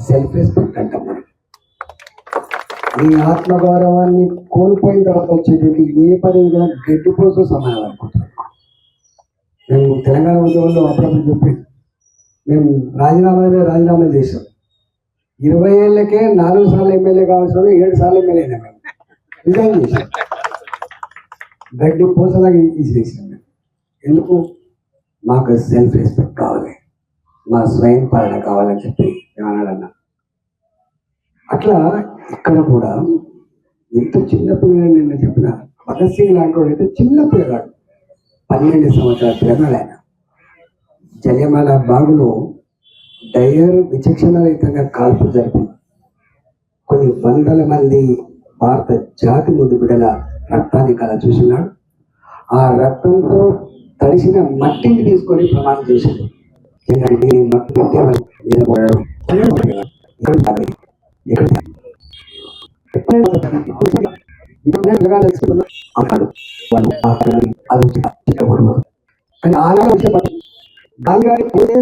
Self respect అంటాం మనం. నీ ఆత్మగౌరవాన్ని కోల్పోయిన తర్వాత వచ్చేటువంటి ఏ పని కూడా గడ్డిపోతూ సమయాలు అనుకుంటున్నాం మేము తెలంగాణ ఉద్యోగంలో అప్పుడప్పుడు చెప్పి మేము రాజీనామాలే రాజీనామా చేసాం ఇరవై ఏళ్ళకే నాలుగు సార్లు ఎమ్మెల్యే కావాల్సిన ఏడు సార్లు ఎమ్మెల్యే అయినా మేము. రిజైన్ చేసాం గడ్డి పూసలాగా ఇసిరేసాం మేము. ఎందుకు? మాకు సెల్ఫ్ రెస్పెక్ట్ కావాలి. మా స్వయం పాలన కావాలని చెప్పి ఏమన్నాడన్నా అట్లా ఇక్కడ కూడా ఎంత చిన్న పిల్లలు నిన్న చెప్పిన భగత్ సింగ్ లాంటి వాడు అయితే చిన్న పిల్లగాడు. పన్నెండు సంవత్సరాల పిల్లగాడు ఆయన. బాగులో డయర్ విచక్షణరహితంగా కాల్పు జరిపి కొన్ని వందల మంది భారత జాతి ముందు బిడల రక్తాన్ని కల చూసినాడు ఆ రక్తంతో తడిసిన మట్టిని తీసుకొని ప్రమాణం చేశాడు. మట్టి పెట్టే వాళ్ళు నిలబడాడు ఎక్కడ తాగాలి? ఎక్కడ తాగాలి? ఇప్పుడు జగాలు తెలుసుకున్నా అన్నాడు వాళ్ళు ఆకలి అది చిక్కకూడదు కానీ ఆనాడు వచ్చే గాంధీ గారి పోతే